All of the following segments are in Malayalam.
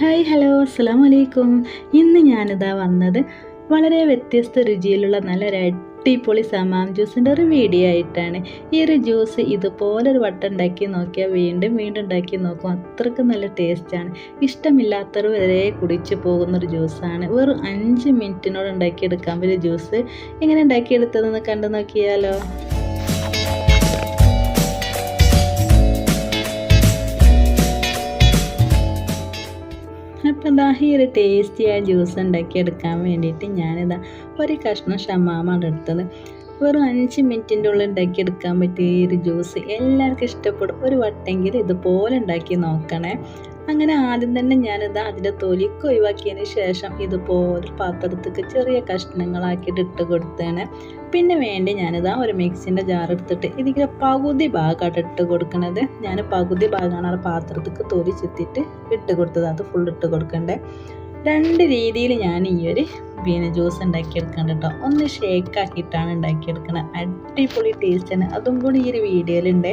ഹായ് ഹലോ അസ്സാം വലൈക്കും ഇന്ന് ഞാനിതാ വന്നത് വളരെ വ്യത്യസ്ത രുചിയിലുള്ള നല്ലൊരു അടിപൊളി സമാം ജ്യൂസിന്റെ ഒരു വീഡിയോ ആയിട്ടാണ്. ഈ ഒരു ജ്യൂസ് ഇതുപോലെ ഒരു വട്ടം ഉണ്ടാക്കി നോക്കിയാൽ വീണ്ടും വീണ്ടും ഉണ്ടാക്കി നോക്കും. അത്രയ്ക്ക് നല്ല ടേസ്റ്റാണ്. ഇഷ്ടമില്ലാത്തവർ വരെ കുടിച്ചു പോകുന്നൊരു ജ്യൂസാണ്. വെറും അഞ്ച് മിനിറ്റിനോട് ഉണ്ടാക്കിയെടുക്കാൻ പറ്റിയ ജ്യൂസ്. എങ്ങനെ ഉണ്ടാക്കിയെടുത്തതെന്ന് കണ്ടു നോക്കിയാലോ? അപ്പോൾ ഇതാ ഈ ഒരു ടേസ്റ്റിയായ ജ്യൂസ് ഉണ്ടാക്കിയെടുക്കാൻ വേണ്ടിയിട്ട് ഞാനിതാ ഒരു കഷ്ണം ഷമാമാണ് എടുത്തത്. വെറും അഞ്ച് മിനിറ്റിന്റെ ഉള്ളിൽ ഉണ്ടാക്കിയെടുക്കാൻ പറ്റിയ ഈ ഒരു ജ്യൂസ് എല്ലാവർക്കും ഇഷ്ടപ്പെടും. ഒരു വട്ടെങ്കിൽ ഇതുപോലെ ഉണ്ടാക്കി നോക്കണേ. അങ്ങനെ ആദ്യം തന്നെ ഞാനിത് അതിന്റെ തൊലിക്ക് ഒഴിവാക്കിയതിന് ശേഷം ഇതുപോലെ പാത്രത്തേക്ക് ചെറിയ കഷ്ണങ്ങളാക്കിയിട്ട് ഇട്ട് കൊടുത്തേണ് പിന്നെ വേണ്ടി ഞാനിതാ ഒരു മിക്സിന്റെ ജാർ എടുത്തിട്ട് ഇതിങ്ങനെ പകുതി ഭാഗമായിട്ട് ഇട്ട് കൊടുക്കണത്. ഞാൻ പകുതി ഭാഗമാണ് ആ പാത്രത്തേക്ക് തൊലി ചെത്തിയിട്ട് ഇട്ട് കൊടുത്തത്. അത് ഫുൾ ഇട്ട് കൊടുക്കണ്ടേ. രണ്ട് രീതിയിൽ ഞാൻ ഈ ഒരു പിന്നെ ജ്യൂസ് ഉണ്ടാക്കിയെടുക്കണം കേട്ടോ ഒന്ന് ഷേക്ക് ആക്കിയിട്ടാണ് ഉണ്ടാക്കിയെടുക്കുന്നത് അടിപൊളി തന്നെ അതും കൂടി ഈ ഒരു വീഡിയോയിലുണ്ട്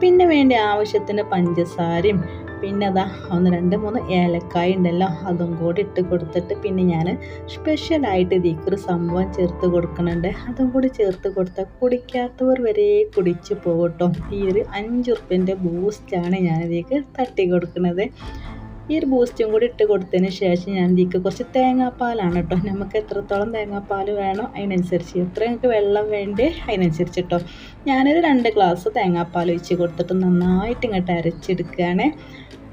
പിന്നെ വേണ്ടി ആവശ്യത്തിന് പഞ്ചസാരയും പിന്നെ അതാ ഒന്ന് രണ്ട് മൂന്ന് ഏലക്കായ ഉണ്ടല്ലോ അതും കൂടി ഇട്ട് കൊടുത്തിട്ട് പിന്നെ ഞാൻ സ്പെഷ്യലായിട്ട് ഇതിക്കൊരു സംഭവം ചേർത്ത് കൊടുക്കുന്നുണ്ട് അതും കൂടി ചേർത്ത് കൊടുത്താൽ കുടിക്കാത്തവർ വരെ കുടിച്ച് പോകട്ടോ ഈ ഒരു അഞ്ച് ഉറുപ്പ്യന്റെ ബൂസ്റ്റാണ് ഞാൻ ഇതിലേക്ക് തട്ടി കൊടുക്കുന്നത് ഈ ഒരു ബൂസ്റ്റും കൂടി ഇട്ട് കൊടുത്തതിന് ശേഷം ഞാൻ ഇതിലേക്ക് കുറച്ച് തേങ്ങാപ്പാലാണ് കേട്ടോ നമുക്ക് എത്രത്തോളം തേങ്ങാപ്പാൽ വേണോ അതിനനുസരിച്ച്. എത്ര നിങ്ങൾക്ക് വെള്ളം വേണ്ടി അതിനനുസരിച്ച് കേട്ടോ ഞാനൊരു രണ്ട് ഗ്ലാസ് തേങ്ങാപ്പാൽ ഒഴിച്ച് കൊടുത്തിട്ട് നന്നായിട്ട് ഇങ്ങോട്ട് അരച്ചെടുക്കുകയാണ്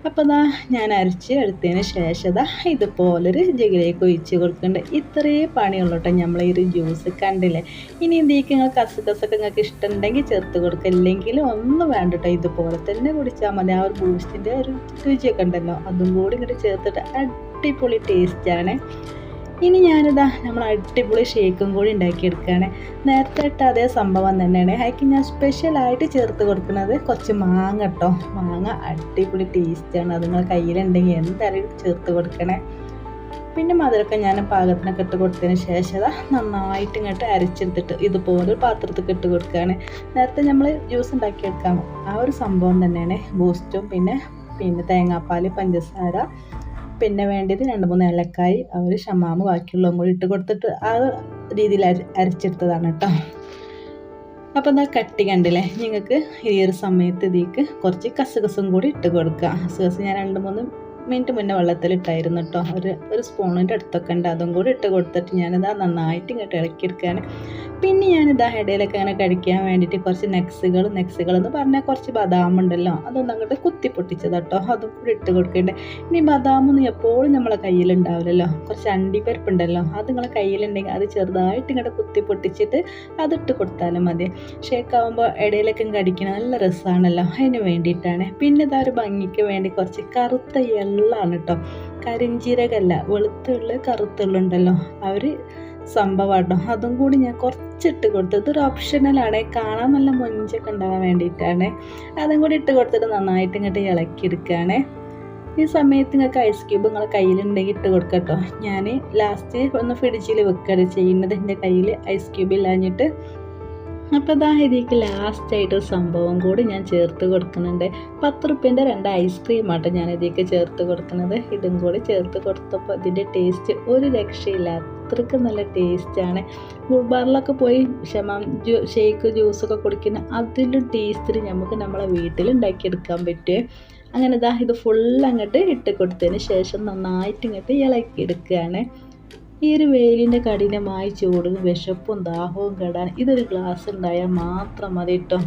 അപ്പോൾ ദാ ഞാൻ അരച്ച് എടുത്തതിന് ശേഷം ദാ ഇതുപോലൊരു ജഗിലേക്ക് ഒഴിച്ച് കൊടുക്കുന്നുണ്ട്. ഇത്രയേ പണിയുള്ളൂ കേട്ടോ നമ്മൾ ഈ ഒരു ജ്യൂസ് കണ്ടില്ലേ? ഇനി എന്തെങ്കിലും നിങ്ങൾ കസകസൊക്കെ നിങ്ങൾക്ക് ഇഷ്ടമുണ്ടെങ്കിൽ ചേർത്ത് കൊടുക്കുക. ഇല്ലെങ്കിൽ ഒന്നും വേണ്ട കേട്ടോ. ഇതുപോലെ തന്നെ കുടിച്ചാൽ മതി. ആ ഒരു ബൂസ്റ്റിന്റെ ഒരു രുചിയൊക്കെ ഉണ്ടല്ലോ. അതും കൂടി ഇങ്ങോട്ട് ചേർത്തിട്ട് അടിപൊളി ടേസ്റ്റാണ് ഇനി ഞാനിതാ നമ്മൾ അടിപൊളി ഷേക്കും കൂടി ഉണ്ടാക്കിയെടുക്കുകയാണ്. നേരത്തെ ഇട്ട അതേ സംഭവം തന്നെയാണ്. അതിക്ക് ഞാൻ സ്പെഷ്യലായിട്ട് ചേർത്ത് കൊടുക്കുന്നത് കുറച്ച് മാങ്ങ കേട്ടോ മാങ്ങ അടിപൊളി ടേസ്റ്റാണ് അത് നിങ്ങൾ കയ്യിലുണ്ടെങ്കിൽ എന്തായാലും ചേർത്ത് കൊടുക്കണേ. പിന്നെ മധുരമൊക്കെ ഞാൻ പാകത്തിനൊക്കെ ഇട്ട് കൊടുത്തതിന് ശേഷം നന്നായിട്ട് ഇങ്ങോട്ട് അരച്ചെടുത്തിട്ട് ഇതുപോലെ പാത്രത്തിൽ ഇട്ട് കൊടുക്കുകയാണ്. നേരത്തെ നമ്മൾ ജ്യൂസ് ഉണ്ടാക്കിയെടുക്കാം ആ ഒരു സംഭവം തന്നെയാണ്. ബൂസ്റ്റും പിന്നെ പിന്നെ തേങ്ങാപ്പാൽ പഞ്ചസാര പിന്നെ വേണ്ടത് രണ്ട് മൂന്ന് ഏലക്കായി അവർ ഷമാമ് ബാക്കിയുള്ളതും കൂടി ഇട്ട് കൊടുത്തിട്ട് ആ രീതിയിൽ അരി അരച്ചെടുത്തതാണ് കേട്ടോ അപ്പോൾ എന്താ കട്ടി കണ്ടില്ലേ? നിങ്ങൾക്ക് ഈ ഒരു സമയത്ത് ഇതിക്ക് കുറച്ച് കസുകസും കൂടി ഇട്ട് കൊടുക്കുക. കസുകസ് ഞാൻ രണ്ട് മൂന്ന് മിനിറ്റ് മുന്നേ വെള്ളത്തിലിട്ടായിരുന്നു കേട്ടോ ഒരു ഒരു സ്പൂണിന്റെ അടുത്തൊക്കെ ഉണ്ട്. അതും കൂടി ഇട്ട് കൊടുത്തിട്ട് ഞാനിത് നന്നായിട്ട് ഇങ്ങോട്ട് ഇളക്കിയെടുക്കുകയാണ്. പിന്നെ ഞാനിതാ ഇടയിലൊക്കെ അങ്ങനെ കഴിക്കാൻ വേണ്ടിയിട്ട് കുറച്ച് നെക്സുകൾ നെക്സുകൾ എന്ന് പറഞ്ഞാൽ കുറച്ച് ബദാം ഉണ്ടല്ലോ. അതൊന്നും അങ്ങോട്ട് കുത്തി പൊട്ടിച്ചത് കേട്ടോ അതും കൂടി ഇട്ട് കൊടുക്കേണ്ടേ. ഇനി ബദാമൊന്നും എപ്പോഴും നമ്മളെ കയ്യിലുണ്ടാവില്ലല്ലോ കുറച്ച് അണ്ടിപ്പരിപ്പ് ഉണ്ടല്ലോ അത് നിങ്ങളെ കയ്യിലുണ്ടെങ്കിൽ അത് ചെറുതായിട്ട് ഇങ്ങോട്ട് കുത്തി പൊട്ടിച്ചിട്ട് അതിട്ട് കൊടുത്താലും മതി. ഷേക്കാവുമ്പോൾ ഇടയിലൊക്കെ കടിക്കണം നല്ല രസമാണല്ലോ അതിന് വേണ്ടിയിട്ടാണ്. പിന്നെ ഇതാ ഒരു ഭംഗിക്ക് വേണ്ടി കുറച്ച് കറുത്ത എള്ളാണ് കേട്ടോ കരിഞ്ചീരകല്ല വെളുത്തുള്ള കറുത്തുള്ളുണ്ടല്ലോ അവർ സംഭവമാട്ടോ അതും കൂടി ഞാൻ കുറച്ചിട്ട് കൊടുത്തു. ഇതൊരു ഓപ്ഷണലാണ് കാണാൻ നല്ല മൊഞ്ചൊക്കെ ഉണ്ടാകാൻ വേണ്ടിയിട്ടാണ്. അതും കൂടി ഇട്ട് കൊടുത്തിട്ട് നന്നായിട്ട് ഇങ്ങോട്ട് ഇളക്കിയെടുക്കുകയാണ് ഈ സമയത്ത് നിങ്ങൾക്ക് ഐസ് ക്യൂബ് നിങ്ങളെ കയ്യിലുണ്ടെങ്കിൽ ഇട്ട് കൊടുക്കട്ടോ ഞാൻ ലാസ്റ്റ് ഒന്ന് ഫ്രിഡ്ജിൽ വെക്കുകയാണ് ചെയ്യുന്നത്. എന്റെ കയ്യിൽ ഐസ് ക്യൂബ് ഇല്ലാഞ്ഞിട്ട് അപ്പോൾ ഇതാ ഇതിലേക്ക് ലാസ്റ്റായിട്ട് ഒരു സംഭവം കൂടി ഞാൻ ചേർത്ത് കൊടുക്കുന്നുണ്ട്. പത്ത് റുപ്യന്റെ രണ്ട് ഐസ്ക്രീമാട്ടോ ഞാൻ ഇതിലേക്ക് ചേർത്ത് കൊടുക്കുന്നത്. ഇതും കൂടി ചേർത്ത് കൊടുത്തപ്പോൾ ഇതിന്റെ ടേസ്റ്റ് ഒരു രക്ഷയില്ല അത്രയ്ക്ക് നല്ല ടേസ്റ്റാണ് ഗുബാറിലൊക്കെ പോയി ക്ഷമം ജ്യൂ ഷേക്ക് ജ്യൂസൊക്കെ കുടിക്കുന്ന അതിലും ടേസ്റ്റിൽ നമുക്ക് നമ്മളെ വീട്ടിൽ ഉണ്ടാക്കിയെടുക്കാൻ പറ്റുമേ അങ്ങനെ ഇതാ ഇത് ഫുൾ അങ്ങോട്ട് ഇട്ട് കൊടുത്തതിന് ശേഷം നന്നായിട്ട് ഇങ്ങോട്ട് ഇളക്കിയെടുക്കുകയാണ്. ഈ ഒരു വെയിലിന്റെ കഠിനമായ ചൂടും വിശപ്പും ദാഹവും കെടാൻ ഇതൊരു ഗ്ലാസ് ഉണ്ടായാൽ മാത്രം മതി കേട്ടോ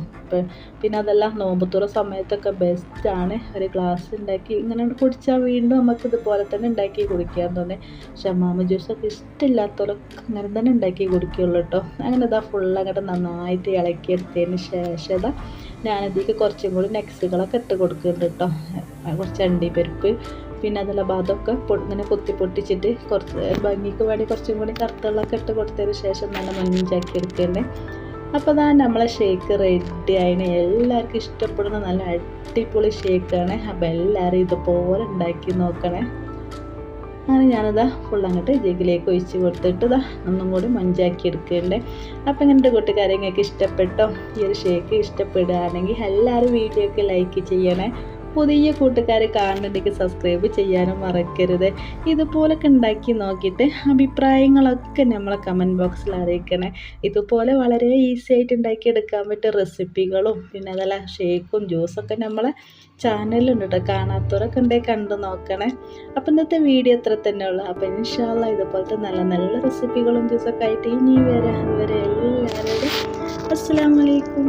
പിന്നെ അതല്ല നോമ്പത്തുറ സമയത്തൊക്കെ ബെസ്റ്റാണ് ഒരു ഗ്ലാസ് ഉണ്ടാക്കി ഇങ്ങനെ കുടിച്ചാൽ വീണ്ടും നമുക്ക് ഇതുപോലെ തന്നെ ഉണ്ടാക്കി കുടിക്കാൻ തോന്നി. ഷമാമ ജ്യൂസൊക്കെ ഇഷ്ടമില്ലാത്തവരൊക്കെ അങ്ങനെ തന്നെ ഉണ്ടാക്കി കുടിക്കുള്ളൂ കേട്ടോ അങ്ങനെ ഇതാ ഫുൾ അങ്ങോട്ട് നന്നായിട്ട് ഇളക്കിയെടുത്തതിന് ശേഷം ഇതാ ഞാനതിലേക്ക് കുറച്ചും കൂടി നെക്സുകളൊക്കെ ഇട്ട് കൊടുക്കുന്നുണ്ട് കേട്ടോ കുറച്ച് അണ്ടിപ്പരിപ്പ് പിന്നെ അതല്ല ഭാഗമൊക്കെ ഇങ്ങനെ കൊത്തി പൊട്ടിച്ചിട്ട് കുറച്ച് ഭംഗിക്ക് വേണ്ടി കുറച്ചും കൂടി കറുത്തുള്ളൊക്കെ ഇട്ട് കൊടുത്തതിന് ശേഷം നല്ല മഞ്ഞാക്കി എടുക്കണ്ടേ. അപ്പോൾ ഇതാ നമ്മളെ ഷേക്ക് റെഡി ആയിന്. എല്ലാവർക്കും ഇഷ്ടപ്പെടുന്ന നല്ല അടിപൊളി ഷേക്കാണ് അപ്പോൾ എല്ലാവരും ഇതുപോലെ ഉണ്ടാക്കി നോക്കണേ. അങ്ങനെ ഞാനിതാ ഫുൾ അങ്ങോട്ട് ജഗിലേക്ക് ഒഴിച്ച് കൊടുത്തിട്ട് ഇതാ ഒന്നും കൂടി മഞ്ചാക്കി എടുക്കണ്ടേ. അപ്പം ഇങ്ങനത്തെ കൂട്ടുകാരെ നിങ്ങൾക്ക് ഇഷ്ടപ്പെട്ടോ? ഈ ഒരു ഷേക്ക് ഇഷ്ടപ്പെടുകയാണെങ്കിൽ എല്ലാവരും വീഡിയോക്ക് ലൈക്ക് ചെയ്യണേ. പുതിയ കൂട്ടുകാർ കാണുന്നുണ്ടെങ്കിൽ സബ്സ്ക്രൈബ് ചെയ്യാനും മറക്കരുത്. ഇതുപോലൊക്കെ ഉണ്ടാക്കി നോക്കിയിട്ട് അഭിപ്രായങ്ങളൊക്കെ നമ്മളെ കമന്റ് ബോക്സിൽ അറിയിക്കണേ. ഇതുപോലെ വളരെ ഈസി ആയിട്ട് ഉണ്ടാക്കിയെടുക്കാൻ പറ്റിയ റെസിപ്പികളും പിന്നെ അതല്ല ഷേക്കും ജ്യൂസൊക്കെ നമ്മളെ ചാനലുണ്ട് കേട്ടോ കാണാത്തവരൊക്കെ ഉണ്ടെങ്കിൽ കണ്ടു നോക്കണേ. അപ്പം ഇന്നത്തെ വീഡിയോ അത്ര തന്നെ ഉള്ളു. അപ്പം ഇൻഷാല്ല ഇതുപോലത്തെ നല്ല നല്ല റെസിപ്പികളും ജ്യൂസൊക്കെ ആയിട്ട് ഇനി വരാം. വരെ എല്ലാവരും അസ്സാം വലൈക്കും